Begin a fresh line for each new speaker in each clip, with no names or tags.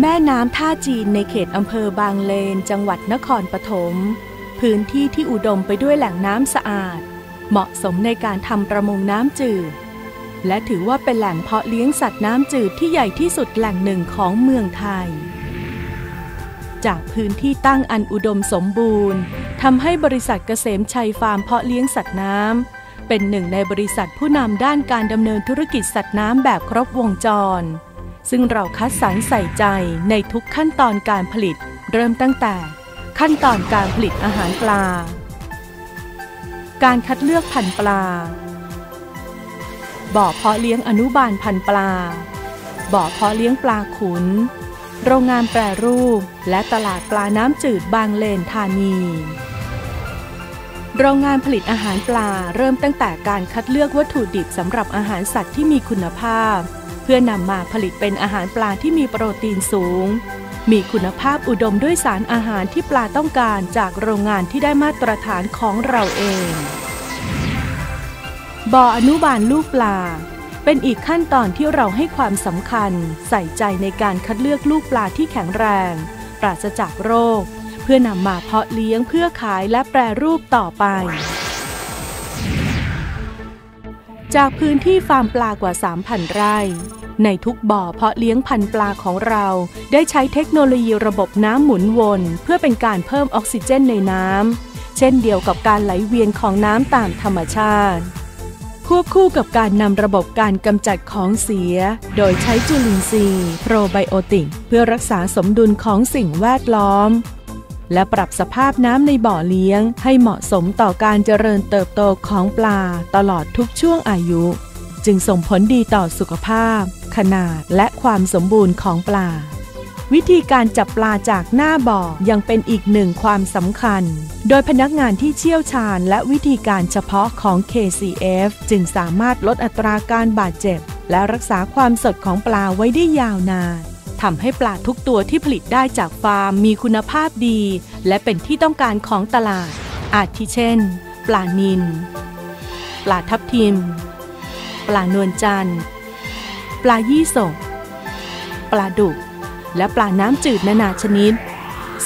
แม่น้ำท่าจีนในเขตอำเภอบางเลน จังหวัดนครปฐมพื้นที่ที่อุดมไปด้วยแหล่งน้ำสะอาด เหมาะสมในการทำประมงน้ำจืด และถือว่าเป็นแหล่งเพาะเลี้ยงสัตว์น้ำจืดที่ใหญ่ที่สุดแหล่งหนึ่งของเมืองไทย จากพื้นที่ตั้งอันอุดมสมบูรณ์ทำให้บริษัทเกษมชัยฟาร์มเพาะเลี้ยงสัตว์น้ำเป็นหนึ่งในบริษัทผู้นำด้านการดำเนินธุรกิจสัตว์น้ำแบบครบวงจร ซึ่งเราคัดสรรใส่ใจในทุกขั้นตอนการผลิต เริ่มตั้งแต่ ขั้นตอนการผลิตอาหารปลา การคัดเลือกพันธุ์ปลา บ่อเพาะเลี้ยงอนุบาลพันธุ์ปลา บ่อเพาะเลี้ยงปลาขุน โรงงานแปรรูป และตลาดปลาน้ำจืดบางเลนธานีโรงงานผลิตอาหารปลาเริ่มตั้งแต่การคัดเลือกวัตถุดิบสำหรับอาหารสัตว์ที่มีคุณภาพ พื่อนำมาผลิตเป็นอาหารปลาที่มีโปรตีนสูง มีคุณภาพอุดมด้วยสารอาหารที่ปลาต้องการจากโรงงานที่ได้มาตรฐานของเราเองบ่ออนุบาลลูกปลา เป็นอีกขั้นตอนที่เราให้ความสำคัญ ใส่ใจในการคัดเลือกลูกปลาที่แข็งแรง ปราศจากโรค เพื่อนำมาเพาะเลี้ยงเพื่อขายและแปรรูปต่อไป จากพื้นที่ฟาร์มปลากว่า 3,000 ไร่ ในทุกบ่อเพาะเลี้ยงพันธุ์ปลาของเราได้ใช้เทคโนโลยีระบบน้ำหมุนวน เพื่อเป็นการเพิ่มออกซิเจนในน้ำ เช่นเดียวกับการไหลเวียนของน้ำตามธรรมชาติควบคู่กับการนำระบบการกำจัดของเสีย โดยใช้จุลินทรีย์ โปรไบโอติก เพื่อรักษาสมดุลของสิ่งแวดล้อม และปรับสภาพน้ำในบ่อเลี้ยง ให้เหมาะสมต่อการเจริญเติบโตของปลาตลอดทุกช่วงอายุ จึงส่งผลดีต่อสุขภาพ ขนาดและความสมบูรณ์ของปลา วิธีการจับปลาจากหน้าบ่อยังเป็นอีกหนึ่งความสำคัญ โดยพนักงานที่เชี่ยวชาญและวิธีการเฉพาะของ KCF จึงสามารถลดอัตราการบาดเจ็บ และรักษาความสดของปลาไว้ได้ยาวนานทำให้ปลาทุกตัวที่ผลิตได้จากฟาร์มมีคุณภาพดี และเป็นที่ต้องการของตลาด อาทิเช่น ปลานิล ปลาทับทิม ปลานวลจันทร์ ปลายี่สก ปลาดุก และปลาน้ำจืดนานาชนิด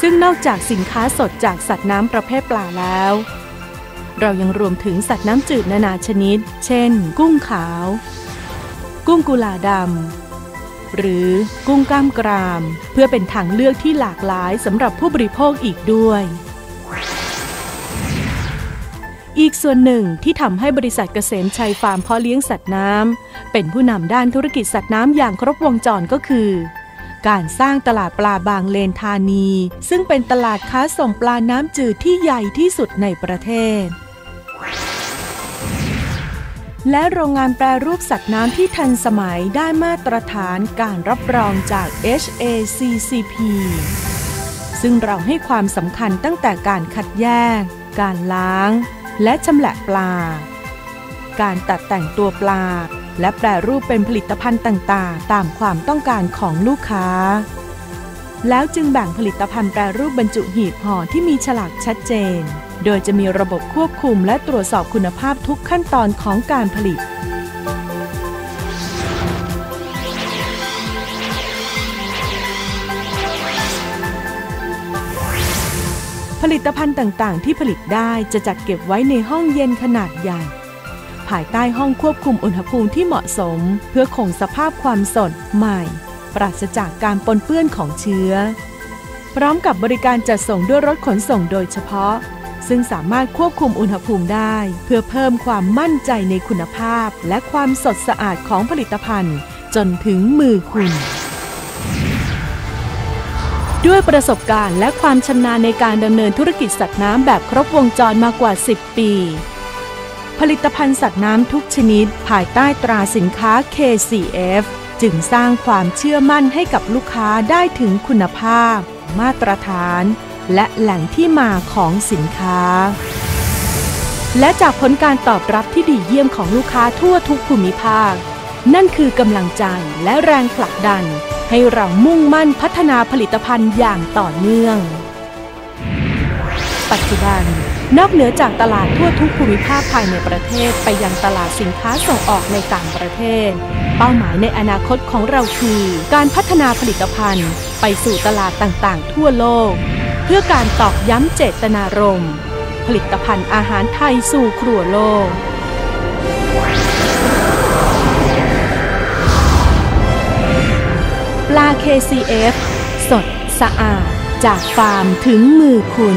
ซึ่งนอกจากสินค้าสดจากสัตว์น้ำประเภทปลาแล้ว เรายังรวมถึงสัตว์น้ำจืดนานาชนิด เช่น กุ้งขาว กุ้งกุลาดำ หรือกุ้งกล้ามกราม เพื่อเป็นทางเลือกที่หลากหลายสำหรับผู้บริโภคอีกด้วย อีกส่วนหนึ่งที่ทำให้บริษัทเกษมชัยฟาร์มเพาะเลี้ยงสัตว์น้ำเป็นผู้นำด้านธุรกิจสัตว์น้ำอย่างครบวงจรก็คือ การสร้างตลาดปลาบางเลนธานี ซึ่งเป็นตลาดค้าส่งปลาน้ำจืดที่ใหญ่ที่สุดในประเทศ และโรงงานแปรรูปสัตว์น้ำที่ทันสมัยได้มาตรฐานการรับรองจาก HACCP ซึ่งเราให้ความสำคัญตั้งแต่การคัดแยก การล้าง และชำแหละปลา การตัดแต่งตัวปลา และแปรรูปเป็นผลิตภัณฑ์ต่างๆ ตามความต้องการของลูกค้า แล้วจึงแบ่งผลิตภัณฑ์แปรรูปบรรจุหีบห่อที่มีฉลากชัดเจน โดยจะมีระบบควบคุมและตรวจสอบคุณภาพทุกขั้นตอนของการผลิต ผลิตภัณฑ์ต่างๆ ที่ผลิตได้จะจัดเก็บไว้ในห้องเย็นขนาดใหญ่ ภายใต้ห้องควบคุมอุณหภูมิที่เหมาะสม เพื่อคงสภาพความสดใหม่ ปราศจากการปนเปื้อนของเชื้อ พร้อมกับบริการจัดส่งด้วยรถขนส่งโดยเฉพาะ ซึ่งสามารถควบคุมอุณหภูมิได้ เพื่อเพิ่มความมั่นใจในคุณภาพ และความสดสะอาดของผลิตภัณฑ์ จนถึงมือคุณ ด้วยประสบการณ์และความชำนาญในการดำเนินธุรกิจสัตว์น้ำแบบครบวงจรมากว่า 10 ปี ผลิตภัณฑ์สัตว์น้ำทุกชนิด ภายใต้ตราสินค้า KCF จึงสร้างความเชื่อมั่นให้กับลูกค้าได้ถึงคุณภาพ มาตรฐาน และแหล่งที่มาของสินค้า และจากผลการตอบรับที่ดีเยี่ยมของลูกค้าทั่วทุกภูมิภาค นั่นคือกำลังใจและแรงผลักดัน ให้เรามุ่งมั่นพัฒนาผลิตภัณฑ์อย่างต่อเนื่อง ปัจจุบัน นอกเหนือจากตลาดทั่วทุกภูมิภาคภายในประเทศไปยังตลาดสินค้าส่งออกในต่างประเทศ เป้าหมายในอนาคตของเราคือการพัฒนาผลิตภัณฑ์ ไปสู่ตลาดต่างๆ ทั่วโลก เพื่อการตอกย้ำเจตนารมณ์ผลิตภัณฑ์อาหารไทยสู่ครัวโลก ลา KCF สดสะอาดจากฟาร์มถึงมือคุณ